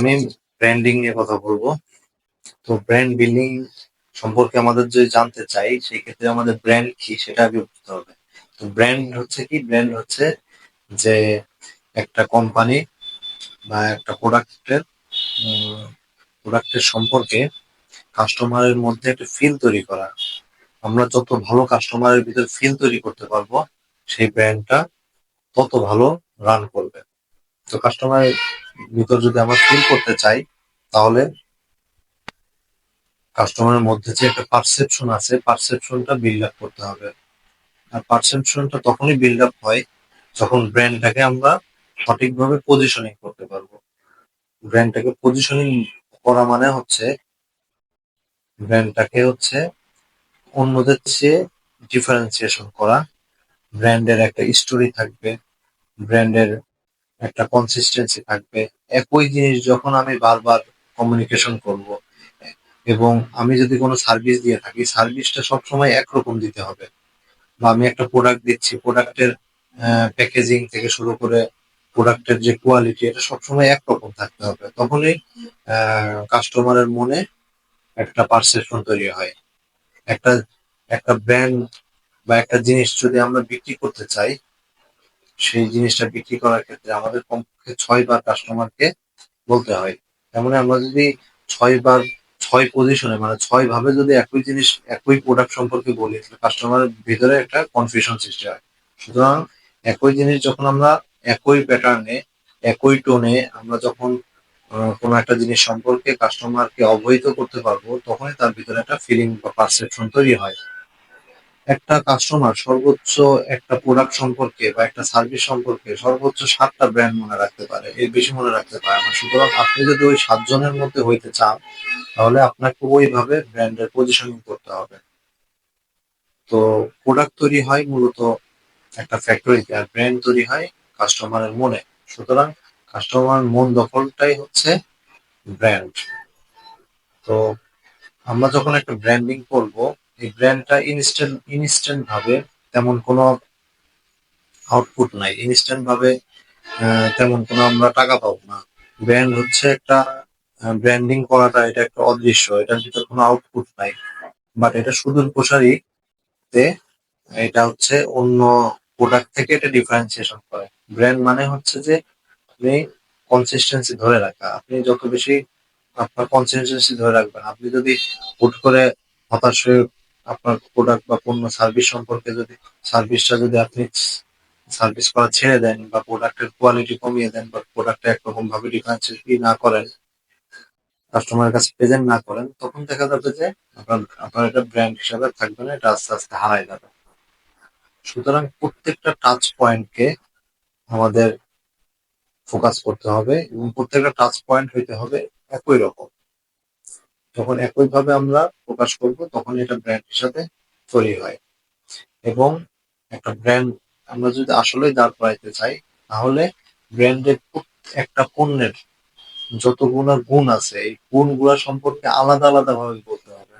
আমি ব্র্যান্ডিং নিয়ে কথা বলব। তো ব্র্যান্ড বিল্ডিং সম্পর্কে আমাদের যদি জানতে চাই সেই ক্ষেত্রে আমাদের ব্র্যান্ড কি সেটা আগে বুঝতে হবে। তো ব্র্যান্ড হচ্ছে কি? ব্র্যান্ড হচ্ছে যে একটা কোম্পানি বা একটা প্রোডাক্টের প্রোডাক্টের সম্পর্কে কাস্টমারের মধ্যে একটা ফিল তৈরি করা। আমরা যত ভালো কাস্টমারের ভিতরে ফিল তৈরি করতে পারব, সেই ব্র্যান্ডটা তত ভালো রান করবে। তো কাস্টমারের ভিতর যদি আমরা ফিল করতে চাই, তাহলে কাস্টমারের মধ্যে যে একটা পারসেপশন আছে পারসেপশনটা বিল্ড আপ করতে হবে। আর পারসেপশনটা তখনই বিল্ড আপ হয় যখন ব্র্যান্ডটাকে আমরা সঠিকভাবে পজিশনিং করতে পারব। ব্র্যান্ডটাকে পজিশনিং করা মানে হচ্ছে ব্র্যান্ডটাকে হচ্ছে অন্যদের চেয়ে ডিফারেন্সিয়েশন করা। ব্র্যান্ডের একটা স্টোরি থাকবে। ব্র্যান্ডের একটা কনসিস্টেন্সি থাকবে। একই জিনিস যখন আমি বারবার কমিউনিকেশন করব, এবং আমি যদি কোনো সার্ভিস দিয়ে থাকি সার্ভিসটা সবসময় একরকম দিতে হবে। বা আমি একটা প্রোডাক্ট দিচ্ছি প্রোডাক্টের প্যাকেজিং থেকে শুরু করে প্রোডাক্টের যে কোয়ালিটি এটা সবসময় একরকম থাকতে হবে। তখনই কাস্টমারের মনে একটা পারসেপশন তৈরি হয়। একটা একটা ব্র্যান্ড বা একটা জিনিস যদি আমরা বিক্রি করতে চাই সেই জিনিসটা বিক্রি করার ক্ষেত্রে আমাদের কমপক্ষে ছয় বার কাস্টমারকে বলতে হয়। তেমন আমরা যদি ছয় বার ছয় পজিশনে মানে ছয় ভাবে যদি একই জিনিস, একই প্রোডাক্ট সম্পর্কে বলি, তাহলে কাস্টমারের ভিতরে একটা কনফিউশন সৃষ্টি হয়। সুতরাং একই জিনিস যখন আমরা একই প্যাটার্নে একই টোনে আমরা যখন কোনো একটা জিনিস সম্পর্কে কাস্টমারকে অবহিত করতে পারব, তখনই তার ভিতরে একটা ফিলিং বা পারসেপশন তৈরি হয়। একটা কাস্টমার সর্বোচ্চ একটা প্রোডাক্ট সম্পর্কে বা একটা সার্ভিস সম্পর্কে সর্বোচ্চ সাতটা ব্র্যান্ড মনে রাখতে পারে, এর বেশি মনে রাখতে পারে না। সুতরাং আপনি যদি ওই সাতজনের মধ্যে হইতে চান, তাহলে আপনাকে ওইভাবে ব্র্যান্ডের পজিশনিং করতে হবে। তো প্রোডাক্ট তৈরি হয় মূলত একটা ফ্যাক্টরিতে আর ব্র্যান্ড তৈরি হয় কাস্টমারের মনে। সুতরাং কাস্টমার মন দখলটাই হচ্ছে ব্র্যান্ড তো আমরা যখন একটা ব্র্যান্ডিং করব এই ব্র্যান্ডটা ইনস্ট্যান্ট ইনস্ট্যান্ট ভাবে তেমন কোনো আউটপুট নাই। ইনস্ট্যান্ট ভাবে তেমন কোনো আমরা টাকা পাবো না। ব্র্যান্ড হচ্ছে একটা ব্র্যান্ডিং করাটা এটা একটা অদৃশ্য। এটার ভিতরে কোনো আউটপুট নাই। বাট এটা সুদূর প্রসারী তে এটা হচ্ছে অন্য প্রোডাক্ট থেকে এটা ডিফারেন্সিয়েশন করে। ব্র্যান্ড মানে হচ্ছে যে আপনি কনসিস্টেন্সি ধরে রাখা। আপনি যত বেশি আপনার কনসিস্টেন্সি ধরে রাখবেন, আপনি যদি হুট করে হতাশ হয়ে আপনার প্রোডাক্ট বা পণ্য সার্ভিস সম্পর্কে যদি সার্ভিসটা যদি আপনি সার্ভিস করা ছেড়ে দেন বা প্রোডাক্টের কোয়ালিটি কমিয়ে দেন বা প্রোডাক্টটা একরকম ভাবে ডিফারেন্সিয়েট না করেন কাস্টমারের কাছে প্রেজেন্ট না করেন, তখন দেখা যাবে যে আপনার আপনার এটা ব্র্যান্ড হিসাবে থাকবে না, এটা আস্তে আস্তে হারাই যাবে। সুতরাং প্রত্যেকটা টাচ পয়েন্টকে আমাদের ফোকাস করতে হবে এবং প্রত্যেকটা টাচ পয়েন্ট হইতে হবে একই রকম। যখন একইভাবে আমরা প্রকাশ করব, তখন এটা ব্র্যান্ড সাথে তৈরি হয়। এবং একটা ব্র্যান্ড আমরা যদি আসলেই দাঁড় করাইতে চাই, তাহলে ব্র্যান্ডের একটা পণ্যের যত যতগুলো গুণ আছে, এই গুণগুলা সম্পর্কে আলাদা আলাদা ভাবে বলতে হবে।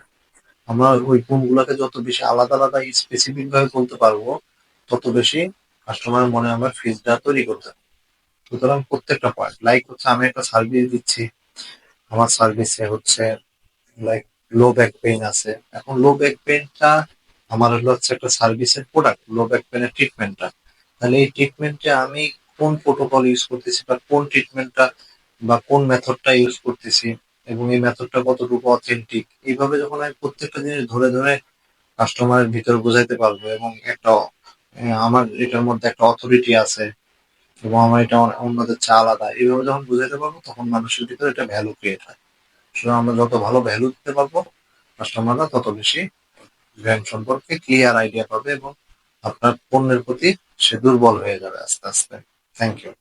আমরা ওই গুণগুলাকে যত বেশি আলাদা আলাদা স্পেসিফিক ভাবে বলতে পারব, তত বেশি কাস্টমার মনে আমরা ফিজটা তৈরি করতে সুতরাং প্রত্যেকটা পয়েন্ট লাইক হচ্ছে আমি একটা সার্ভিস দিচ্ছি, আমার সার্ভিসে হচ্ছে লাইক লো ব্যাক পেইন আছে। এখন লো ব্যাক পেইনটা আমার হলো হচ্ছে একটা সার্ভিসের প্রোডাক্ট লো ব্যাক পেইনের ট্রিটমেন্টটা তাহলে এই ট্রিটমেন্টে আমি কোন প্রোটোকল ইউজ করতেছি বা কোন ট্রিটমেন্টটা বা কোন মেথডটা ইউজ করতেছি এবং এই মেথডটা কতটুকু অথেন্টিক এইভাবে যখন আমি প্রত্যেকটা জিনিস ধরে ধরে কাস্টমারের ভিতরে বোঝাইতে পারব এবং একটা আমার এটার মধ্যে একটা অথরিটি আছে এবং আমার এটা অন্যদের চা আলাদা, এইভাবে যখন বুঝাইতে পারব তখন মানুষের ভিতরে এটা ভ্যালু ক্রিয়েট হয়। সুতরাং আমরা যত ভালো ভ্যালু দিতে পারব কাস্টমাররা তত বেশি ব্র্যান্ড সম্পর্কে ক্লিয়ার আইডিয়া পাবে এবং আপনার পণ্যের প্রতি সে দুর্বল হয়ে যাবে আস্তে আস্তে। Thank you